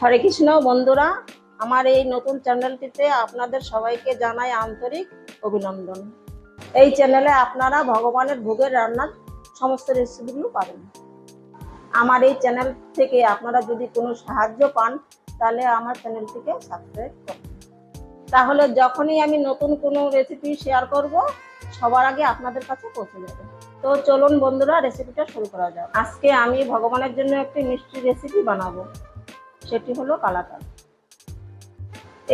হরে কৃষ্ণ বন্ধুরা, আমার এই নতুন চ্যানেলটিতে আপনাদের সবাইকে জানাই আন্তরিক অভিনন্দন। এই চ্যানেলে আপনারা ভগবানের ভোগের রান্নার সমস্ত রেসিপিগুলো পাবেন। আমার এই চ্যানেল থেকে আপনারা যদি কোনো সাহায্য পান, তাহলে আমার চ্যানেলটিকে সাবস্ক্রাইব করুন। তাহলে যখনই আমি নতুন কোনো রেসিপি শেয়ার করব, সবার আগে আপনাদের কাছে পৌঁছে যাবে। তো চলুন বন্ধুরা রেসিপিটা শুরু করা যাক। আজকে আমি ভগবানের জন্য একটি মিষ্টি রেসিপি বানাবো। সেটি হলো কালাকান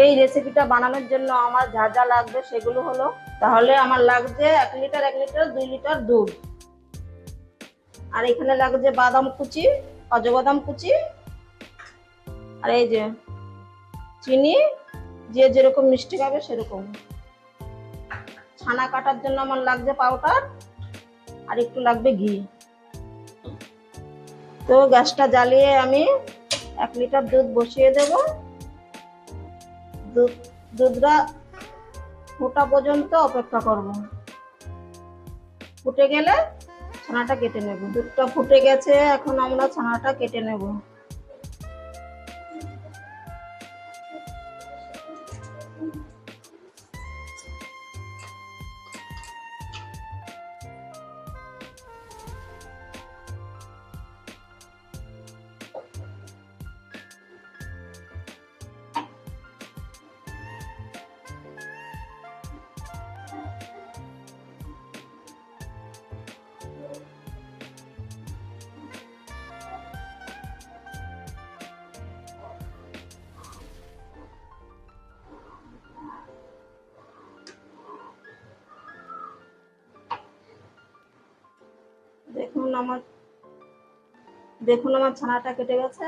এই রেসিপিটা বানানোর জন্য আমার যা যা লাগবে সেগুলো হলো, তাহলে আমার লাগছে এক লিটার এক লিটার, দুই লিটার দুধ। আর এখানে লাগছে বাদাম কুচি কাজু বাদাম কুচি, আর এই যে চিনি, যে যেরকম মিষ্টি খাবে সেরকম। ছানা কাটার জন্য আমার লাগছে পাউডার আর একটু লাগবে ঘি। তো গ্যাসটা জ্বালিয়ে আমি এক লিটার দুধ বসিয়ে দেব। দুধ, দুধটা ফোটা পর্যন্ত অপেক্ষা করব। ফুটে গেলে ছানাটা কেটে নেব। দুধটা ফুটে গেছে, এখন আমরা ছানাটা কেটে নেব। আমার, দেখুন আমার ছানাটা কেটে গেছে।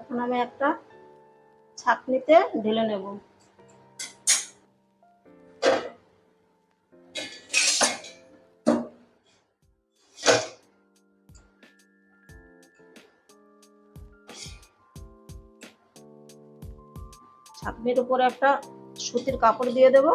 এখন আমি একটা ছাকনিতে ঢেলে নেব। ছাকনির উপরে একটা সুতির কাপড় দিয়ে দেবো।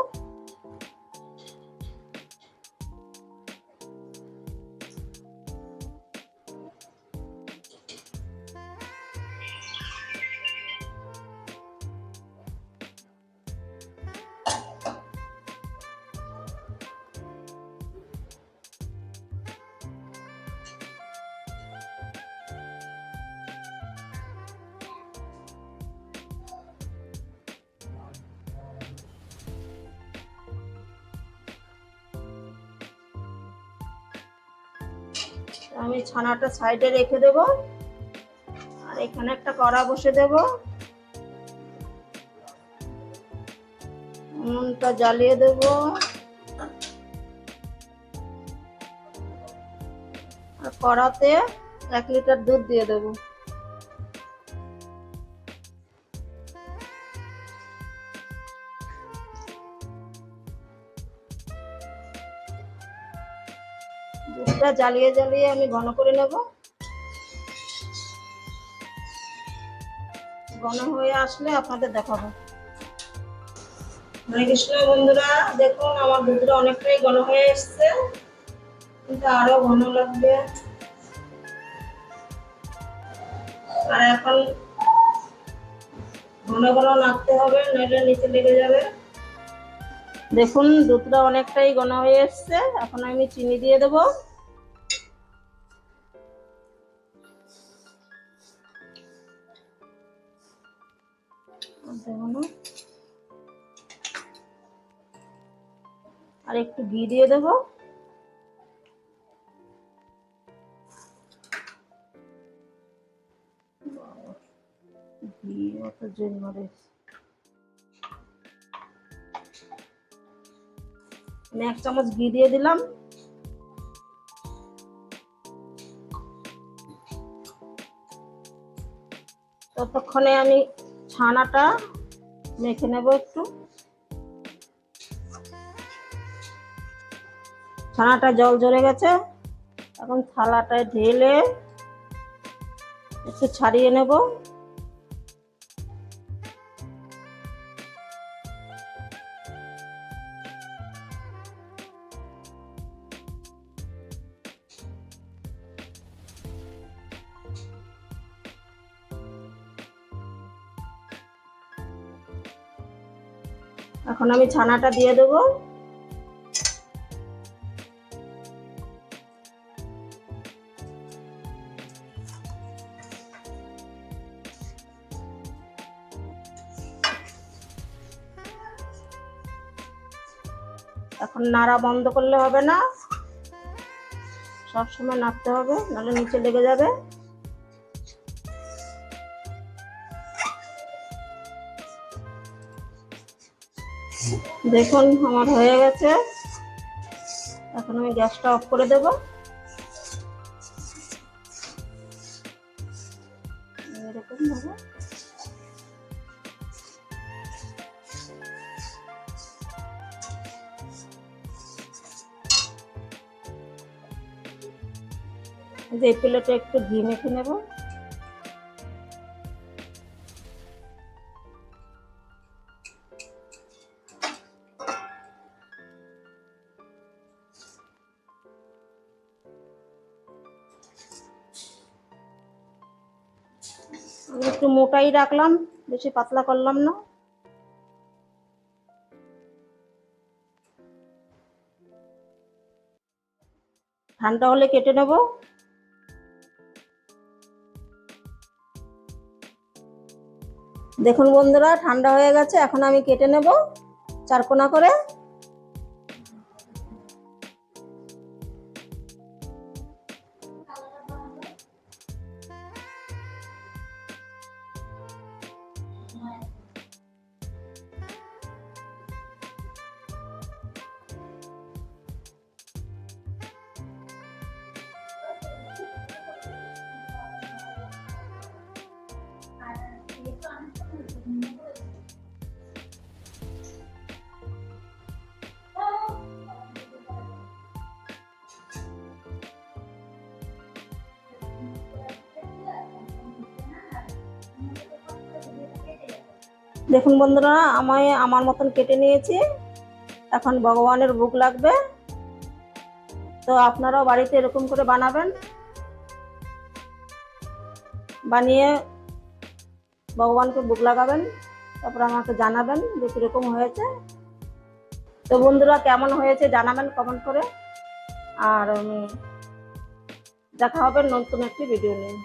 আমি ছানাটা সাইডে রেখে দেব। আর এখানে একটা কড়া বসে দেব। উনুনটা জ্বালিয়ে দেব। আর কড়াতে এক লিটার দুধ দিয়ে দেবো। দুধটা জ্বালিয়ে জ্বালিয়ে আমি ঘন করে নেব। ঘন হয়ে আসলে আপনাদের দেখাবো। কৃষ্ণ বন্ধুরা, দেখুন আমার দুধটা অনেকটাই ঘন হয়ে এসছে। কিন্তু আরও ঘন লাগবে। আর এখন ঘন ঘন নাড়তে হবে নইলে নিচে লেগে যাবে। দেখুন, দুধটা অনেকটাই ঘন হয়ে এসছে। এখন আমি চিনি দিয়ে দেবো। আর একটু ঘি দিয়ে দেবো। ঘি অত জোর মারে এক চামচ ঘি দিয়ে দিলাম। ততক্ষণে আমি ছানাটা মেখে নেব একটু। ছানাটা জল ঝরে গেছে। এখন থালাটায় ঢেলে একটু ছাড়িয়ে নেব। এখন আমি ছানাটা দিয়ে দেবো। এখন নাড়া বন্ধ করলে হবে না। সবসময় নাড়তে হবে, নাহলে নিচে লেগে যাবে। দেখুন, আমার হয়ে গেছে। এখন আমি গ্যাসটা অফ করে দেব। যে প্লেটে একটু ঘি মেখে নেব। একটু মোটাই রাখলাম, বেশি পাতলা করলাম না। ঠান্ডা হলে কেটে নেব। দেখুন বন্ধুরা, ঠান্ডা হয়ে গেছে, এখন আমি কেটে নেব চারকোনা করে। Bye. দেখুন বন্ধুরা আমি আমার মতন কেটে নিয়েছি। এখন ভগবানের ভোগ লাগবে। তো আপনারাও বাড়িতে এরকম করে বানাবেন। বানিয়ে ভগবানকে ভোগ লাগাবেন, তারপর আমাকে জানাবেন যে কীরকম হয়েছে। তো বন্ধুরা, কেমন হয়েছে জানাবেন কমেন্ট করে। আর দেখা হবে নতুন একটি ভিডিও নিয়ে।